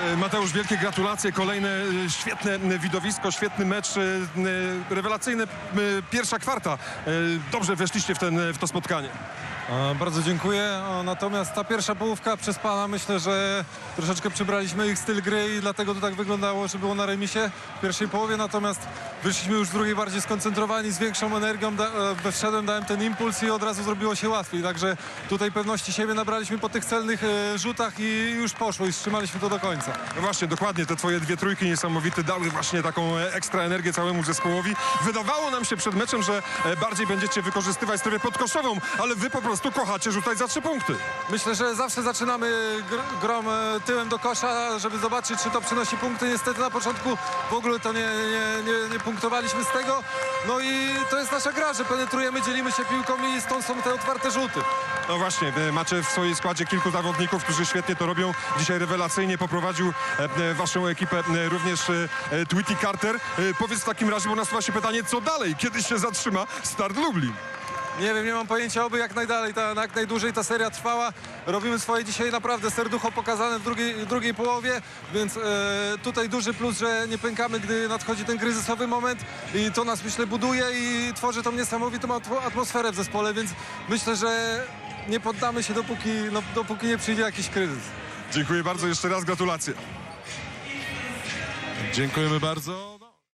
E, Mateusz, wielkie gratulacje. Kolejne e, świetne e, widowisko, świetny mecz, e, e, rewelacyjny e, pierwsza kwarta. Dobrze weszliście w, ten, w to spotkanie. Bardzo dziękuję. Natomiast ta pierwsza połówka przez pana myślę, że troszeczkę przybraliśmy ich styl gry i dlatego to tak wyglądało, że było na remisie w pierwszej połowie. Natomiast wyszliśmy już w drugiej bardziej skoncentrowani, z większą energią. Da, e, wszedłem, dałem ten impuls i od razu zrobiło się łatwiej. Także tutaj pewności siebie nabraliśmy po tych celnych e, rzutach i już poszło i wstrzymaliśmy to do końca. No właśnie, dokładnie, te twoje dwie trójki niesamowite dały właśnie taką e, ekstra energię całemu zespołowi. Wydawało nam się przed meczem, że e, bardziej będziecie wykorzystywać strefę podkoszową, ale wy po prostu kochacie rzucać za trzy punkty. Myślę, że zawsze zaczynamy gr grom e, tyłem do kosza, żeby zobaczyć, czy to przynosi punkty. Niestety na początku w ogóle to nie, nie, nie, nie punktowaliśmy z tego. No i to jest nasza gra, że penetrujemy, dzielimy się piłką i stąd są te otwarte rzuty. No właśnie, e, macie w swoim składzie kilku zawodników, którzy świetnie to robią. Dzisiaj rewelacyjnie poprowadził e, e, waszą ekipę również Tweety Carter. Powiedz w takim razie, bo nasuwa się pytanie, co dalej? Kiedy się zatrzyma Start Lublin? Nie wiem, nie mam pojęcia, oby jak najdalej, ta, jak najdłużej ta seria trwała. Robimy swoje dzisiaj naprawdę serducho pokazane w drugiej, w drugiej połowie, więc e, tutaj duży plus, że nie pękamy, gdy nadchodzi ten kryzysowy moment i to nas myślę buduje i tworzy tą niesamowitą atmo- atmosferę w zespole, więc myślę, że nie poddamy się dopóki, no, dopóki nie przyjdzie jakiś kryzys. Dziękuję bardzo, jeszcze raz gratulacje. Dziękujemy bardzo.